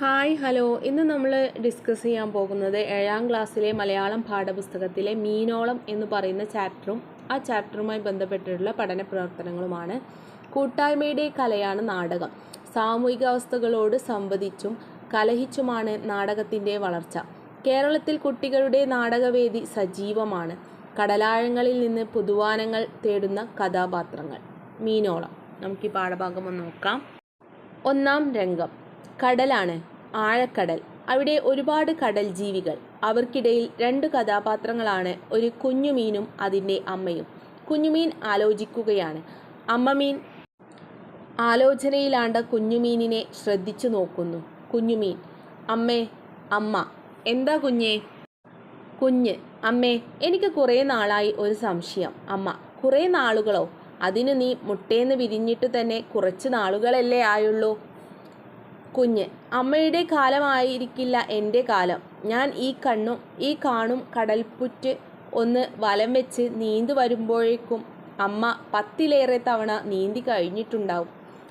Hi hello. ഇന്ന് നമ്മൾ discuss ചെയ്യാൻ പോകുന്നത് ഏഴാം ക്ലാസ്സിലെ മലയാളം പാഠപുസ്തകത്തിലെ മീനോളം എന്ന് പറയുന്ന ചാപ്റ്ററും ആ ചാപ്റ്ററുമായി ബന്ധപ്പെട്ടിട്ടുള്ള പഠന പ്രവർത്തനങ്ങളുമാണ്. കൂട്ടായ്മയുടെ കലയാണ് നാടകം. സാമൂഹിക അവസ്ഥകളോട് സംവദിച്ചും കലഹിച്ചുമാണ് നാടകത്തിന്റെ വളർച്ച. കേരളത്തിൽ കുട്ടികളുടെ നാടകവേദി സജീവമാണ്. കടലാഴങ്ങളിൽ നിന്ന് പുതുവാനങ്ങൾ തേടുന്ന കഥാപാത്രങ്ങൾ. മീനോളം. നമുക്ക് ഈ പാഠഭാഗം ഒന്ന് നോക്കാം. ഒന്നാം രംഗം. കടലാണ് ആഴക്കടൽ. അവിടെ ഒരുപാട് കടൽ ജീവികൾ. അവർക്കിടയിൽ രണ്ട് കഥാപാത്രങ്ങളാണ് ഒരു കുഞ്ഞുമീനും അതിന്റെ അമ്മയും. കുഞ്ഞുമീൻ ആലോചിക്കുകയാണ്. അമ്മമീൻ ആലോചനയിലാണ്ട കുഞ്ഞുമീനിനെ ശ്രദ്ധിച്ചു നോക്കുന്നു. കുഞ്ഞുമീൻ അമ്മേ അമ്മ എന്താ കുഞ്ഞേ? കുഞ്ഞ് അമ്മേ എനിക്ക് കുറേ നാളായി ഒരു സംശയം. അമ്മ കുറേ നാളുകളോ? അതിന് നീ മുട്ടേന്ന് വിരിഞ്ഞിട്ട് തന്നെ കുറച്ച് നാളുകളല്ലേ ആയുള്ളൂ? കുഞ്ഞ് അമ്മയുടെ കാലമായിരിക്കില്ല എന്റെ കാലം. ഞാൻ ഈ കണ്ണും ഈ കാണും കടൽപ്പുറ്റ് ഒന്ന് വലം വെച്ച് നീന്തു വരുമ്പോഴേക്കും അമ്മ പത്തിലേറെ തവണ നീന്തി കഴിഞ്ഞിട്ടുണ്ടാവും.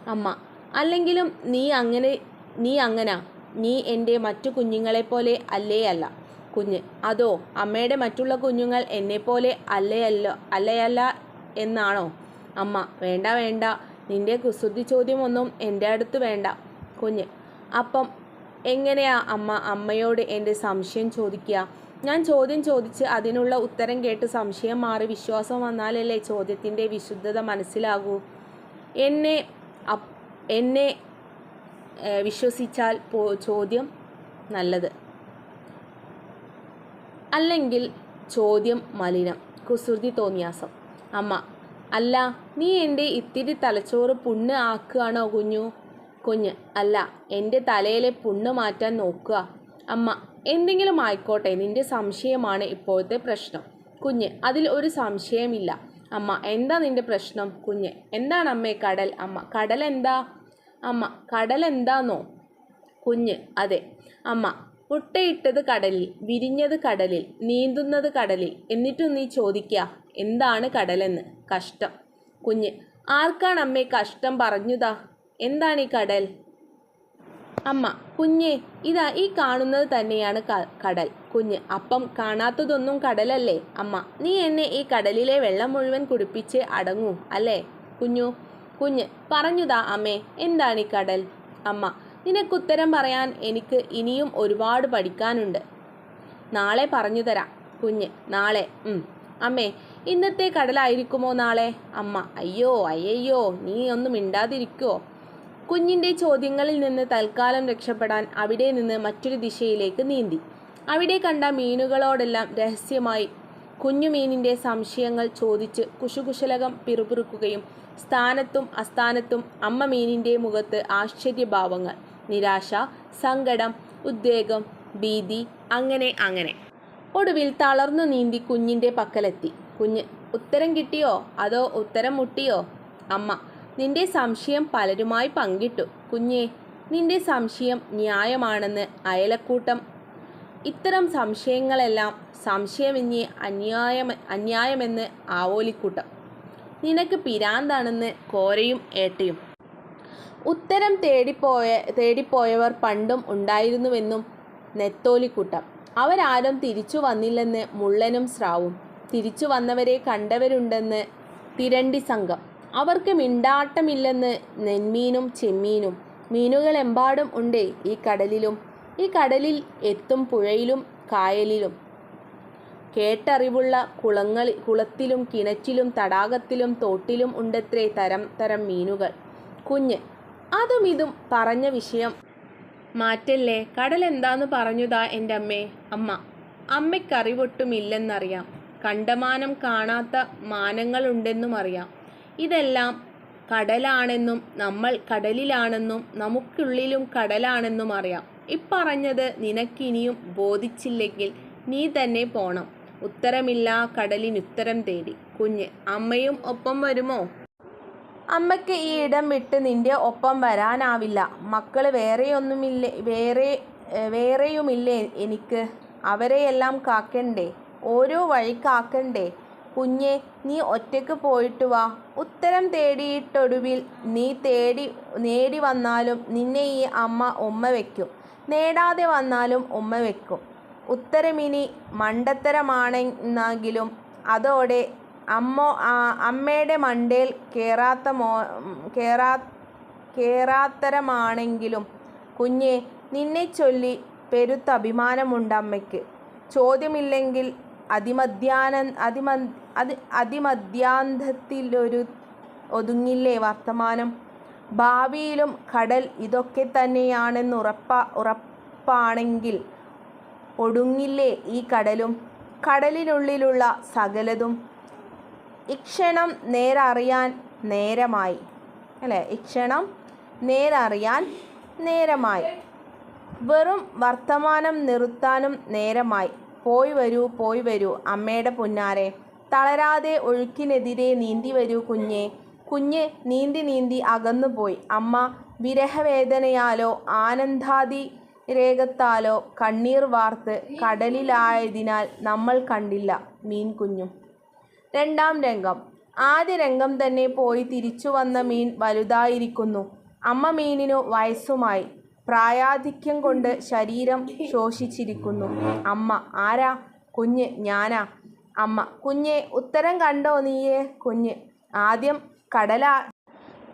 അമ്മ അല്ലെങ്കിലും നീ അങ്ങനെ നീ അങ്ങനാ. നീ എന്റെ മറ്റു കുഞ്ഞുങ്ങളെപ്പോലെ അല്ലേ അല്ല. കുഞ്ഞ് അതോ അമ്മയുടെ മറ്റുള്ള കുഞ്ഞുങ്ങൾ എന്നെപ്പോലെ അല്ലയല്ലോ അല്ലയല്ല എന്നാണോ? അമ്മ വേണ്ട വേണ്ട. നിന്റെ കുസൃതി ചോദ്യമൊന്നും എന്റെ അടുത്ത് വേണ്ട. കുഞ്ഞ്. അപ്പം എങ്ങനെയാ അമ്മ അമ്മയോട് എന്റെ സംശയം ചോദിക്കുക? ഞാൻ ചോദ്യം ചോദിച്ച് അതിനുള്ള ഉത്തരം കേട്ട് സംശയം മാറി വിശ്വാസം വന്നാലല്ലേ ചോദ്യത്തിന്റെ വിശുദ്ധത മനസ്സിലാകൂ? എന്നെ എന്നെ വിശ്വസിച്ചാൽ പോ ചോദ്യം നല്ലത്. അല്ലെങ്കിൽ ചോദ്യം മലിനം. കുസൃതി തോന്നിയാസം. അമ്മ അല്ല നീ എന്റെ ഇത്തിരി തലച്ചോറ് പുണ്ണ് ആക്കുകയാണോ കുഞ്ഞു? കുഞ്ഞ്. അല്ല എന്റെ തലയിലെ പുണ്ണ് മാറ്റാൻ നോക്കുക. അമ്മ എന്തെങ്കിലും ആയിക്കോട്ടെ നിന്റെ സംശയമാണ് ഇപ്പോഴത്തെ പ്രശ്നം. കുഞ്ഞ് അതിൽ ഒരു സംശയമില്ല. അമ്മ എന്താ നിന്റെ പ്രശ്നം? കുഞ്ഞ് എന്താണ് അമ്മേ കടൽ? അമ്മ കടൽ എന്താ? അമ്മ കടൽ എന്താന്നോ? കുഞ്ഞ് അതെ. അമ്മ മുട്ടയിട്ടത് കടലിൽ വിരിഞ്ഞത് കടലിൽ നീന്തുന്നത് കടലിൽ. എന്നിട്ടും നീ ചോദിക്കുക എന്താണ് കടലെന്ന്? കഷ്ടം. കുഞ്ഞ് ആർക്കാണ് അമ്മേ കഷ്ടം പറഞ്ഞുതാ? എന്താണ് ഈ കടൽ? അമ്മ കുഞ്ഞ് ഇതാ ഈ കാണുന്നത് തന്നെയാണ് കടൽ. കുഞ്ഞ് അപ്പം കാണാത്തതൊന്നും കടലല്ലേ? അമ്മ നീ എന്നെ ഈ കടലിലെ വെള്ളം മുഴുവൻ കുടിപ്പിച്ച് അടങ്ങൂ അല്ലേ? കുഞ്ഞു കുഞ്ഞ് പറഞ്ഞുതാ അമ്മേ എന്താണ് ഈ കടൽ? അമ്മ നിനക്കുത്തരം പറയാൻ എനിക്ക് ഇനിയും ഒരുപാട് പഠിക്കാനുണ്ട്. നാളെ പറഞ്ഞു തരാം കുഞ്ഞ് നാളെ. അമ്മേ ഇന്നത്തെ കടലായിരിക്കുമോ നാളെ? അമ്മ അയ്യോ അയ്യോ നീ ഒന്നും മിണ്ടാതിരിക്കുവോ കുഞ്ഞിന്റെ ചോദ്യങ്ങളിൽ നിന്ന് തൽക്കാലം രക്ഷപ്പെടാൻ അവിടെ നിന്ന് മറ്റൊരു ദിശയിലേക്ക് നീന്തി. അവിടെ കണ്ട മീനുകളോടെല്ലാം രഹസ്യമായി കുഞ്ഞുമീനിന്റെ സംശയങ്ങൾ ചോദിച്ച് കുശുകുശലകം പിറുപിറുക്കുകയും സ്ഥാനത്തും അസ്ഥാനത്തും അമ്മ മീനിന്റെ മുഖത്ത് ആശ്ചര്യഭാവങ്ങൾ നിരാശ സങ്കടം ഉദ്വേഗം ഭീതി അങ്ങനെ അങ്ങനെ. ഒടുവിൽ തളർന്നു നീന്തി കുഞ്ഞിന്റെ പക്കലെത്തി. കുഞ്ഞ് ഉത്തരം കിട്ടിയോ? അതോ ഉത്തരം മുട്ടിയോ? അമ്മ നിന്റെ സംശയം പലരുമായി പങ്കിട്ടു കുഞ്ഞേ. നിന്റെ സംശയം ന്യായമാണെന്ന് അയലക്കൂട്ടം. ഇത്തരം സംശയങ്ങളെല്ലാം സംശയമെന്നേ അന്യായം അന്യായമെന്ന് ആവോലിക്കൂട്ടം. നിനക്ക് പിരാന്താണെന്ന് കോരയും ഏട്ടയും. ഉത്തരം തേടിപ്പോയ തേടിപ്പോയവർ പണ്ടും ഉണ്ടായിരുന്നുവെന്നും നെത്തോലിക്കൂട്ടം. അവരാരും തിരിച്ചു വന്നില്ലെന്ന് മുള്ളനും സ്രാവും. തിരിച്ചു വന്നവരെ കണ്ടവരുണ്ടെന്ന് തിരണ്ടി സംഘം. അവർക്ക് മിണ്ടാട്ടമില്ലെന്ന് നെന്മീനും ചെമ്മീനും. മീനുകളെമ്പാടും ഉണ്ട് ഈ കടലിലും. ഈ കടലിൽ എത്തും പുഴയിലും കായലിലും. കേട്ടറിവുള്ള കുളങ്ങളിൽ കുളത്തിലും കിണറ്റിലും തടാകത്തിലും തോട്ടിലും ഉണ്ടത്രേ തരം തരം മീനുകൾ. കുഞ്ഞ് അതും ഇതും പറഞ്ഞ വിഷയം. മാറ്റല്ലേ കടൽ എന്താന്ന് പറഞ്ഞുതാ എന്റെ അമ്മേ അമ്മ. അമ്മയ്ക്കറിവൊട്ടുമില്ലെന്നറിയാം. കണ്ടമാനം കാണാത്ത മാനങ്ങളുണ്ടെന്നും അറിയാം ഇതെല്ലാം കടലാണെന്നും നമ്മൾ കടലിലാണെന്നും നമുക്കുള്ളിലും കടലാണെന്നും അറിയാം. ഇപ്പറഞ്ഞത് നിനക്കിനിയും ബോധിച്ചില്ലെങ്കിൽ നീ തന്നെ പോണം. ഉത്തരമില്ല കടലിനുത്തരം തേടി. കുഞ്ഞ് അമ്മയും ഒപ്പം വരുമോ? അമ്മയ്ക്ക് ഈ ഇടം വിട്ട് നിന്റെ ഒപ്പം വരാനാവില്ല. മക്കൾ വേറെയൊന്നുമില്ലേ വേറെ വേറെയുമില്ലേ എനിക്ക്? അവരെയെല്ലാം കാക്കണ്ടേ? ഓരോ വഴി കാക്കണ്ടേ? കുഞ്ഞെ നീ ഒറ്റയ്ക്ക് പോയിട്ട് വാ. ഉത്തരം തേടിയിട്ടൊടുവിൽ നീ തേടി നേടി വന്നാലും നിന്നെ ഈ അമ്മ ഉമ്മ വയ്ക്കും നേടാതെ വന്നാലും ഉമ്മ വയ്ക്കും ഉത്തരമിനി മണ്ടത്തരമാണെന്നെങ്കിലും അതോടെ അമ്മ അമ്മയുടെ മണ്ടയിൽ കയറാത്ത മോ കയറാ കയറാത്തരമാണെങ്കിലും കുഞ്ഞെ നിന്നെ ചൊല്ലി പെരുത്ത അഭിമാനമുണ്ടമ്മയ്ക്ക് ചോദ്യമില്ലെങ്കിൽ അതിമധ്യാന അതിമ അതി അതിമധ്യാന്തത്തിലൊരു ഒതുങ്ങില്ലേ വർത്തമാനം? ഭാവിയിലും കടൽ ഇതൊക്കെ തന്നെയാണെന്ന് ഉറപ്പ ഉറപ്പാണെങ്കിൽ ഒടുങ്ങില്ലേ ഈ കടലും? കടലിനുള്ളിലുള്ള സകലതും ഇക്ഷണം നേരറിയാൻ നേരമായി. അല്ലേ? ഇക്ഷണം നേരറിയാൻ നേരമായി. വെറും വർത്തമാനം നിർത്താനും നേരമായി. പോയി വരൂ പോയി വരൂ അമ്മയുടെ പുന്നാരെ. തളരാതെ ഒഴുക്കിനെതിരെ നീന്തി വരൂ കുഞ്ഞെ. കുഞ്ഞ് നീന്തി നീന്തി അകന്നുപോയി. അമ്മ വിരഹവേദനയാലോ ആനന്ദാതി രേഖത്താലോ കണ്ണീർ വാർത്ത് കടലിലായതിനാൽ നമ്മൾ കണ്ടില്ല മീൻ കുഞ്ഞും. രണ്ടാം രംഗം. ആദ്യ രംഗം തന്നെ പോയി തിരിച്ചു വന്ന മീൻ വലുതായിരിക്കുന്നു. അമ്മ മീനിനു വയസ്സുമായി. പ്രായാധിക്യം കൊണ്ട് ശരീരം ശോഷിച്ചിരിക്കുന്നു. അമ്മ ആരാ? കുഞ്ഞ് ഞാനാ? അമ്മ കുഞ്ഞെ ഉത്തരം കണ്ടോ നീയെ? കുഞ്ഞ് ആദ്യം കടലാ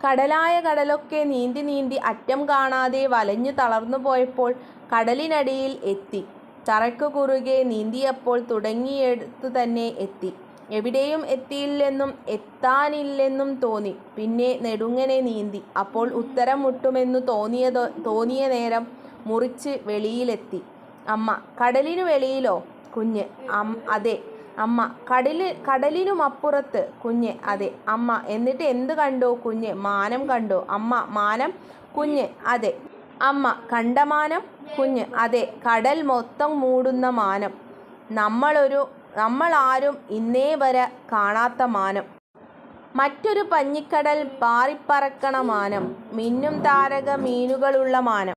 കടലായ കടലൊക്കെ നീന്തി നീന്തി അറ്റം കാണാതെ വലഞ്ഞു തളർന്നു പോയപ്പോൾ കടലിനടിയിൽ എത്തി. തറയ്ക്കു കുറുകെ നീന്തിയപ്പോൾ തുടങ്ങിയെടുത്തു തന്നെ എത്തി. എവിടെയും എത്തിയില്ലെന്നും എത്താനില്ലെന്നും തോന്നി. പിന്നെ നെടുങ്ങനെ നീന്തി. അപ്പോൾ ഉത്തരം മുട്ടുമെന്നു തോന്നിയതോ തോന്നിയ നേരം മുറിച്ച് വെളിയിലെത്തി. അമ്മ കടലിനു വെളിയിലോ? കുഞ്ഞ് അം അതെ. അമ്മ കടൽ കടലിനുമപ്പുറത്ത്. കുഞ്ഞ് അതെ. അമ്മ എന്നിട്ട് എന്ത് കണ്ടു? കുഞ്ഞ് മാനം കണ്ടോ. അമ്മ മാനം. കുഞ്ഞ് അതെ. അമ്മ കണ്ട മാനം കുഞ്ഞ് അതെ. കടൽ മൊത്തം മൂടുന്ന മാനം. നമ്മളൊരു നമ്മളാരും ഇന്നേ വരെ കാണാത്ത മാനം. മറ്റൊരു പഞ്ഞിക്കടൽ പാറിപ്പറക്കണ മാനം. മിന്നും താരക മീനുകളുള്ള മാനം.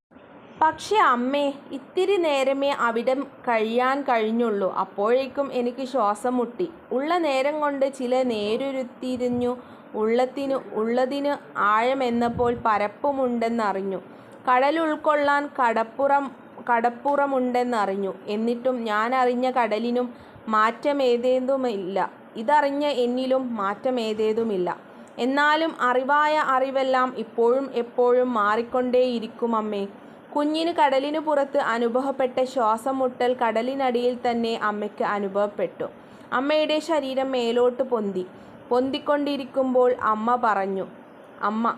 പക്ഷേ അമ്മേ ഇത്തിരി നേരമേ അവിടെ കഴിയാൻ കഴിഞ്ഞുള്ളൂ. അപ്പോഴേക്കും എനിക്ക് ശ്വാസം മുട്ടി. ഉള്ള നേരം കൊണ്ട് ചില നേരുരുത്തിരിഞ്ഞു. ഉള്ളത്തിനു ഉള്ളതിന് ആഴമെന്നപ്പോൾ പരപ്പുമുണ്ടെന്നറിഞ്ഞു. കടൽ ഉൾക്കൊള്ളാൻ കടപ്പുറം കടപ്പുറമുണ്ടെന്നറിഞ്ഞു. എന്നിട്ടും ഞാൻ അറിഞ്ഞ കടലിനും മാറ്റമേതേതുമില്ല ഇതറിഞ്ഞ എന്നിലും മാറ്റമേതേതുമില്ല എന്നാലും അറിവായ അറിവെല്ലാം ഇപ്പോഴും എപ്പോഴും മാറിക്കൊണ്ടേയിരിക്കും അമ്മേ കുഞ്ഞിന് കടലിനു പുറത്ത് അനുഭവപ്പെട്ട ശ്വാസം മുട്ടൽ കടലിനടിയിൽ തന്നെ അമ്മയ്ക്ക് അനുഭവപ്പെട്ടു. അമ്മയുടെ ശരീരം മേലോട്ട് പൊന്തി. പൊന്തിക്കൊണ്ടിരിക്കുമ്പോൾ അമ്മ പറഞ്ഞു അമ്മ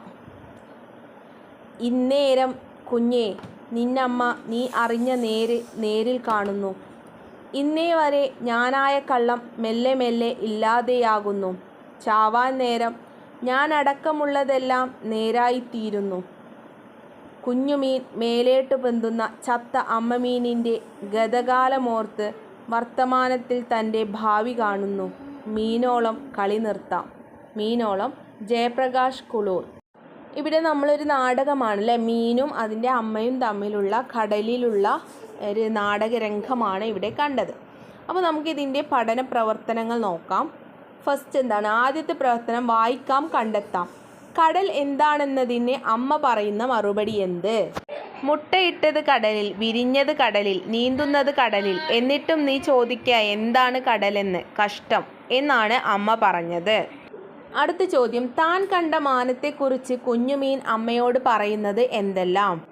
ഇന്നേരം കുഞ്ഞേ നിന്നമ്മ നീ അറിഞ്ഞ നേര് നേരിൽ കാണുന്നു. ഇന്നേ വരെ ഞാനായ കള്ളം മെല്ലെ മെല്ലെ ഇല്ലാതെയാകുന്നു. ചാവാൻ നേരം ഞാനടക്കമുള്ളതെല്ലാം നേരായിത്തീരുന്നു. കുഞ്ഞുമീൻ മേലേട്ട് പൊന്തുന്ന ചത്ത അമ്മമീനിന്റെ ഗതകാലമോർത്ത് വർത്തമാനത്തിൽ തന്റെ ഭാവി കാണുന്നു. മീനോളം കളി നിർത്താം. മീനോളം ജയപ്രകാശ് കുളൂർ. ഇവിടെ നമ്മളൊരു നാടകമാണ് അല്ലേ മീനും അതിന്റെ അമ്മയും തമ്മിലുള്ള കടലിലുള്ള ഒരു നാടകരംഗമാണ് ഇവിടെ കണ്ടത്. അപ്പോൾ നമുക്കിതിന്റെ പഠന പ്രവർത്തനങ്ങൾ നോക്കാം. ഫസ്റ്റ് എന്താണ്? ആദ്യത്തെ പ്രവർത്തനം വായിക്കാം കണ്ടെത്താം. കടൽ എന്താണെന്നതിന് അമ്മ പറയുന്ന മറുപടി എന്ത്? മുട്ടയിട്ടത് കടലിൽ വിരിഞ്ഞത് കടലിൽ നീന്തുന്നത് കടലിൽ എന്നിട്ടും നീ ചോദിക്കുക എന്താണ് കടലെന്ന്? കഷ്ടം എന്നാണ് അമ്മ പറഞ്ഞത്. അടുത്ത ചോദ്യം താൻ കണ്ട മാനത്തെക്കുറിച്ച് കുഞ്ഞുമീൻ അമ്മയോട് പറയുന്നത് എന്തെല്ലാം?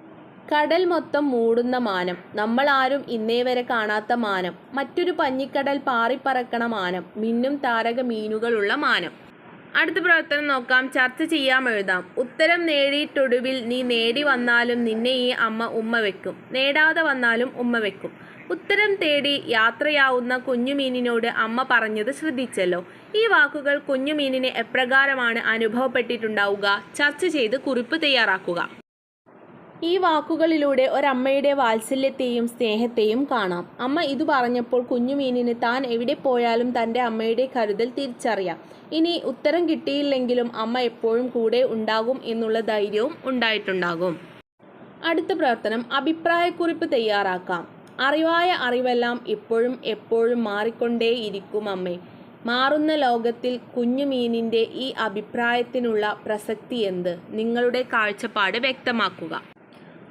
കടൽ മൊത്തം മൂടുന്ന മാനം. നമ്മൾ ആരും ഇന്നേ വരെ കാണാത്ത മാനം. മറ്റൊരു പഞ്ഞിക്കടൽ പാറിപ്പറക്കണ മാനം. മിന്നും താരക മീനുകളുള്ള മാനം. അടുത്ത പ്രവർത്തനം നോക്കാം. ചർച്ച ചെയ്യാം എഴുതാം. ഉത്തരം നേടിയിട്ടൊടുവിൽ നീ നേടി വന്നാലും നിന്നെ ഈ അമ്മ ഉമ്മ വെക്കും. നേടാതെ വന്നാലും ഉമ്മ വെക്കും. ഉത്തരം തേടി യാത്രയാവുന്ന കുഞ്ഞുമീനിനോട് അമ്മ പറഞ്ഞത് ശ്രദ്ധിച്ചല്ലോ. ഈ വാക്കുകൾ കുഞ്ഞുമീനിനെ എപ്രകാരമാണ് അനുഭവപ്പെട്ടിട്ടുണ്ടാവുക? ചർച്ച ചെയ്ത് കുറിപ്പ് തയ്യാറാക്കുക. ഈ വാക്കുകളിലൂടെ ഒരമ്മയുടെ വാത്സല്യത്തെയും സ്നേഹത്തെയും കാണാം. അമ്മ ഇത് പറഞ്ഞപ്പോൾ കുഞ്ഞുമീനിന് താൻ എവിടെ പോയാലും തന്റെ അമ്മയുടെ കരുതൽ തിരിച്ചറിയാം. ഇനി ഉത്തരം കിട്ടിയില്ലെങ്കിലും അമ്മ എപ്പോഴും കൂടെ ഉണ്ടാകും എന്നുള്ള ധൈര്യവും ഉണ്ടായിട്ടുണ്ടാകും. അടുത്ത പ്രവർത്തനം അഭിപ്രായക്കുറിപ്പ് തയ്യാറാക്കാം. അറിവായ അറിവെല്ലാം ഇപ്പോഴും എപ്പോഴും മാറിക്കൊണ്ടേയിരിക്കും അമ്മേ. മാറുന്ന ലോകത്തിൽ കുഞ്ഞുമീനിന്റെ ഈ അഭിപ്രായത്തിനുള്ള പ്രസക്തി എന്ത്? നിങ്ങളുടെ കാഴ്ചപ്പാട് വ്യക്തമാക്കുക.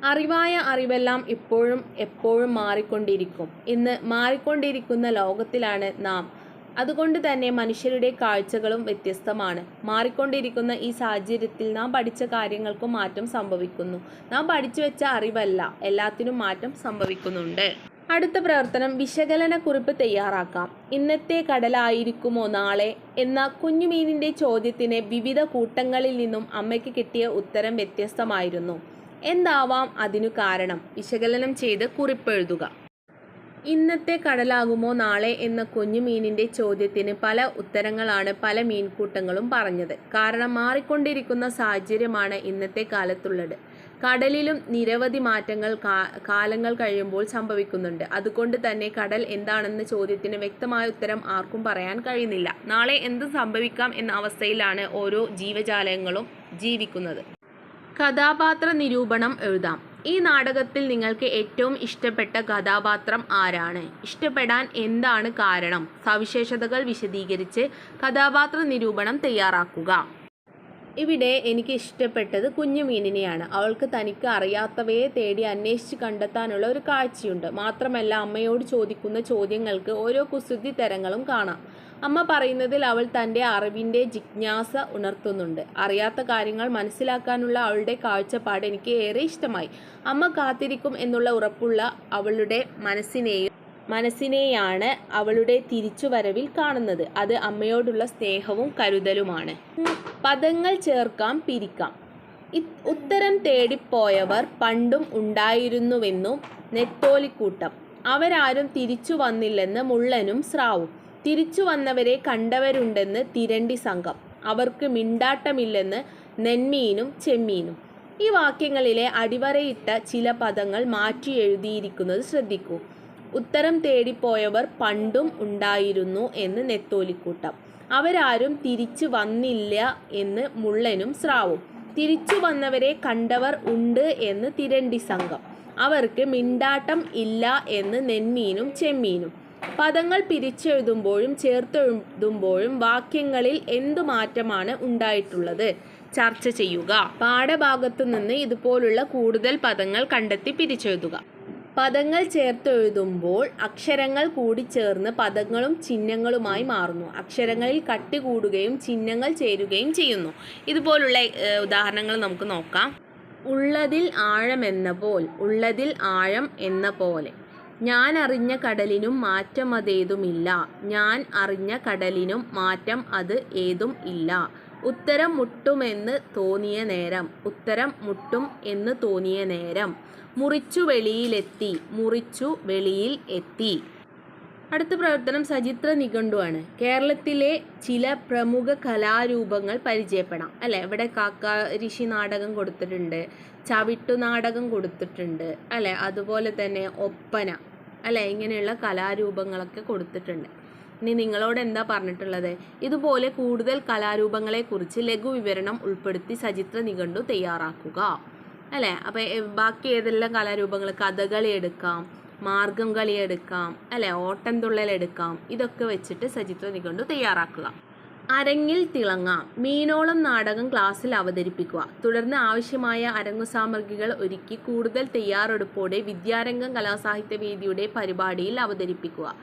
അറിവായ അറിവെല്ലാം ഇപ്പോഴും എപ്പോഴും മാറിക്കൊണ്ടിരിക്കും. ഇന്ന് മാറിക്കൊണ്ടിരിക്കുന്ന ലോകത്തിലാണ് നാം. അതുകൊണ്ട് തന്നെ മനുഷ്യരുടെ കാഴ്ചകളും വ്യത്യസ്തമാണ്. മാറിക്കൊണ്ടിരിക്കുന്ന ഈ സാഹചര്യത്തിൽ നാം പഠിച്ച കാര്യങ്ങൾക്കും മാറ്റം സംഭവിക്കുന്നു. നാം പഠിച്ചു വെച്ച അറിവല്ല എല്ലാത്തിനും മാറ്റം സംഭവിക്കുന്നുണ്ട്. അടുത്ത പ്രവർത്തനം വിശകലന കുറിപ്പ് തയ്യാറാക്കാം. ഇന്നത്തെ കടലായിരിക്കുമോ നാളെ എന്ന കുഞ്ഞുമീനിന്റെ ചോദ്യത്തിന് വിവിധ കൂട്ടങ്ങളിൽ നിന്നും അമ്മയ്ക്ക് കിട്ടിയ ഉത്തരം വ്യത്യസ്തമായിരുന്നു. എന്താവാം അതിനു കാരണം വിശകലനം ചെയ്ത് കുറിപ്പെഴുതുക. ഇന്നത്തെ കടലാകുമോ നാളെ എന്ന കുഞ്ഞുമീനിന്റെ ചോദ്യത്തിന് പല ഉത്തരങ്ങളാണ് പല മീൻകൂട്ടങ്ങളും പറഞ്ഞത്. കാരണം മാറിക്കൊണ്ടിരിക്കുന്ന സാഹചര്യമാണ് ഇന്നത്തെ കാലത്തുള്ളത്. കടലിലും നിരവധി മാറ്റങ്ങൾ കാലങ്ങൾ കഴിയുമ്പോൾ സംഭവിക്കുന്നുണ്ട്. അതുകൊണ്ട് തന്നെ കടൽ എന്താണെന്ന ചോദ്യത്തിന് വ്യക്തമായ ഉത്തരം ആർക്കും പറയാൻ കഴിയുന്നില്ല. നാളെ എന്ത് സംഭവിക്കാം എന്ന അവസ്ഥയിലാണ് ഓരോ ജീവജാലങ്ങളും ജീവിക്കുന്നത്. കഥാപാത്ര നിരൂപണം എഴുതാം. ഈ നാടകത്തിൽ നിങ്ങൾക്ക് ഏറ്റവും ഇഷ്ടപ്പെട്ട കഥാപാത്രം ആരാണ്? ഇഷ്ടപ്പെടാൻ എന്താണ് കാരണം? സവിശേഷതകൾ വിശദീകരിച്ച് കഥാപാത്ര നിരൂപണം തയ്യാറാക്കുക. ഇവിടെ എനിക്ക് ഇഷ്ടപ്പെട്ടത് കുഞ്ഞുമീനിനെയാണ്. അവൾക്ക് തനിക്ക് അറിയാത്തവയെ തേടി അന്വേഷിച്ച് കണ്ടെത്താനുള്ള ഒരു കാഴ്ചയുണ്ട്. മാത്രമല്ല അമ്മയോട് ചോദിക്കുന്ന ചോദ്യങ്ങൾക്ക് ഓരോ കുസൃതി തരങ്ങളും കാണാം. അമ്മ പറയുന്നതിൽ അവൾ തന്റെ അറിവിന്റെ ജിജ്ഞാസ ഉണർത്തുന്നുണ്ട്. അറിയാത്ത കാര്യങ്ങൾ മനസ്സിലാക്കാനുള്ള അവളുടെ കാഴ്ചപ്പാട് എനിക്ക് ഏറെ ഇഷ്ടമായി. അമ്മ കാത്തിരിക്കും എന്നുള്ള ഉറപ്പുള്ള അവളുടെ മനസ്സിനെയും മനസ്സിനെയാണ് അവളുടെ തിരിച്ചുവരവിൽ കാണുന്നത്. അത് അമ്മയോടുള്ള സ്നേഹവും കരുതലുമാണ്. പദങ്ങൾ ചേർക്കാം പിരിക്കാം. ഉത്തരം തേടിപ്പോയവർ പണ്ടും ഉണ്ടായിരുന്നുവെന്നും നെത്തോലിക്കൂട്ടം. അവരാരും തിരിച്ചു വന്നില്ലെന്ന് മുള്ളനും സ്രാവും. തിരിച്ചു വന്നവരെ കണ്ടവരുണ്ടെന്ന് തിരണ്ടി സംഘം. അവർക്ക് മിണ്ടാട്ടമില്ലെന്ന് നെന്മീനും ചെമ്മീനും. ഈ വാക്യങ്ങളിലെ അടിവരയിട്ട ചില പദങ്ങൾ മാറ്റി എഴുതിയിരിക്കുന്നത് ശ്രദ്ധിക്കൂ. ഉത്തരം തേടിപ്പോയവർ പണ്ടും ഉണ്ടായിരുന്നു എന്ന് നെത്തോലിക്കൂട്ടം. അവരാരും തിരിച്ചു വന്നില്ല എന്ന് മുള്ളനും സ്രാവും. തിരിച്ചു വന്നവരെ കണ്ടവർ ഉണ്ട് എന്ന് തിരണ്ടി സംഘം. അവർക്ക് മിണ്ടാട്ടം ഇല്ല എന്ന് നെന്മീനും ചെമ്മീനും. പദങ്ങൾ പിരിച്ചെഴുതുമ്പോഴും ചേർത്തെഴുതുമ്പോഴും വാക്യങ്ങളിൽ എന്തു മാറ്റമാണ് ഉണ്ടായിട്ടുള്ളത്? ചർച്ച ചെയ്യുക. പാഠഭാഗത്തു നിന്ന് ഇതുപോലുള്ള കൂടുതൽ പദങ്ങൾ കണ്ടെത്തി പിരിച്ചെഴുതുക. പദങ്ങൾ ചേർത്തെഴുതുമ്പോൾ അക്ഷരങ്ങൾ കൂടിച്ചേർന്ന് പദങ്ങളും ചിഹ്നങ്ങളുമായി മാറുന്നു. അക്ഷരങ്ങളിൽ കട്ടി കൂടുകയും ചിഹ്നങ്ങൾ ചേരുകയും ചെയ്യുന്നു. ഇതുപോലുള്ള ഉദാഹരണങ്ങൾ നമുക്ക് നോക്കാം. ഉള്ളതിൽ ആഴമെന്ന പോൽ ഉള്ളതിൽ ആഴം എന്ന പോലെ. ഞാൻ അറിഞ്ഞ കടലിനും മാറ്റം അതേതുമില്ല. ഞാൻ അറിഞ്ഞ കടലിനും മാറ്റം അത് ഏതും ഇല്ല. ഉത്തരം മുട്ടുമെന്ന് തോന്നിയ നേരം. ഉത്തരം മുട്ടും എന്ന് തോന്നിയ നേരം. മുറിച്ചു വെളിയിലെത്തി. മുറിച്ചു വെളിയിൽ എത്തി. അടുത്ത പ്രവർത്തനം സചിത്ര നിഘണ്ടുവാണ് കേരളത്തിലെ ചില പ്രമുഖ കലാരൂപങ്ങൾ പരിചയപ്പെടാം. അല്ലേ? ഇവിടെ കാക്ക ഋഷി നാടകം കൊടുത്തിട്ടുണ്ട്. ചവിട്ടു നാടകം കൊടുത്തിട്ടുണ്ട്. അല്ലേ? അതുപോലെ തന്നെ ഒപ്പന. അല്ലെ? ഇങ്ങനെയുള്ള കലാരൂപങ്ങളൊക്കെ കൊടുത്തിട്ടുണ്ട്. ഇനി നിങ്ങളോട് എന്താ പറഞ്ഞിട്ടുള്ളത്? ഇതുപോലെ കൂടുതൽ കലാരൂപങ്ങളെക്കുറിച്ച് ലഘു വിവരണം ഉൾപ്പെടുത്തി സചിത്ര നിഘണ്ടു തയ്യാറാക്കുക. അല്ലേ? അപ്പോൾ ബാക്കി ഏതെല്ലാം കലാരൂപങ്ങൾ കഥകളി എടുക്കാം മാർഗം കളി എടുക്കാം അല്ലെ? ഓട്ടംതുള്ളൽ എടുക്കാം ഇതൊക്കെ വെച്ചിട്ട് സചിത്ര നിഘണ്ടു തയ്യാറാക്കുക. അരങ്ങിൽ തിളങ്ങാം. മീനോളം നാടകം ക്ലാസ്സിൽ അവതരിപ്പിക്കുക. തുടർന്ന് ആവശ്യമായ അരങ്ങു സാമഗ്രികൾ ഒരുക്കി കൂടുതൽ തയ്യാറെടുപ്പോടെ വിദ്യാരംഗം കലാസാഹിത്യ വേദിയുടെ പരിപാടിയിൽ അവതരിപ്പിക്കുക.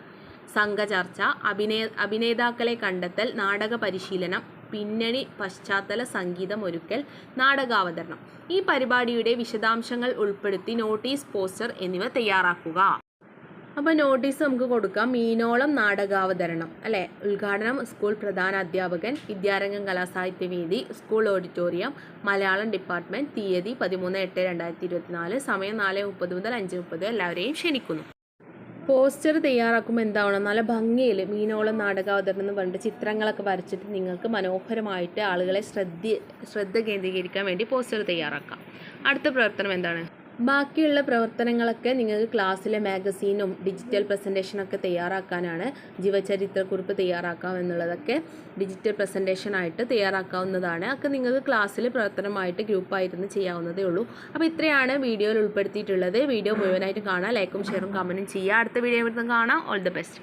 സംഘചർച്ച അഭിനയ അഭിനേതാക്കളെ കണ്ടെത്തൽ നാടക പരിശീലനം പിന്നണി പശ്ചാത്തല സംഗീതം ഒരുക്കൽ നാടകാവതരണം. ഈ പരിപാടിയുടെ വിശദാംശങ്ങൾ ഉൾപ്പെടുത്തി നോട്ടീസ് പോസ്റ്റർ എന്നിവ തയ്യാറാക്കുക. അപ്പോൾ നോട്ടീസ് നമുക്ക് കൊടുക്കാം. മീനോളം നാടകാവതരണം അല്ലേ? ഉദ്ഘാടനം സ്കൂൾ പ്രധാന അധ്യാപകൻ വിദ്യാരംഗം കലാസാഹിത്യ വേദി സ്കൂൾ ഓഡിറ്റോറിയം മലയാളം ഡിപ്പാർട്ട്മെന്റ് തീയതി പതിമൂന്ന് എട്ട് രണ്ടായിരത്തി ഇരുപത്തിനാല് സമയം നാല് മുപ്പത് മുതൽ അഞ്ച് മുപ്പത് എല്ലാവരെയും ക്ഷണിക്കുന്നു. പോസ്റ്റർ തയ്യാറാക്കുമ്പോൾ എന്താവണം? നല്ല ഭംഗിയിൽ മീനോളം നാടകാവതരണം എന്ന് പറഞ്ഞിട്ട് ചിത്രങ്ങളൊക്കെ വരച്ചിട്ട് നിങ്ങൾക്ക് മനോഹരമായിട്ട് ആളുകളെ ശ്രദ്ധ ശ്രദ്ധ കേന്ദ്രീകരിക്കാൻ വേണ്ടി പോസ്റ്റർ തയ്യാറാക്കാം. അടുത്ത പ്രവർത്തനം എന്താണ്? ബാക്കിയുള്ള പ്രവർത്തനങ്ങളൊക്കെ നിങ്ങൾക്ക് ക്ലാസ്സിലെ മാഗസീനും ഡിജിറ്റൽ പ്രസന്റേഷനൊക്കെ തയ്യാറാക്കാനാണ് ജീവചരിത്രക്കുറിപ്പ് തയ്യാറാക്കാം എന്നുള്ളതൊക്കെ ഡിജിറ്റൽ പ്രസന്റേഷനായിട്ട് തയ്യാറാക്കാവുന്നതാണ്. ഒക്കെ നിങ്ങൾക്ക് ക്ലാസ്സിൽ പ്രവർത്തനമായിട്ട് ഗ്രൂപ്പായിരുന്നു ചെയ്യാവുന്നതേ ഉള്ളൂ. അപ്പോൾ ഇത്രയാണ് വീഡിയോയിൽ ഉൾപ്പെടുത്തിയിട്ടുള്ളത്. വീഡിയോ മുഴുവനായിട്ട് കാണാം. ലൈക്കും ഷെയറും കമന്റും ചെയ്യുക. അടുത്ത വീഡിയോ കാണാം. All the best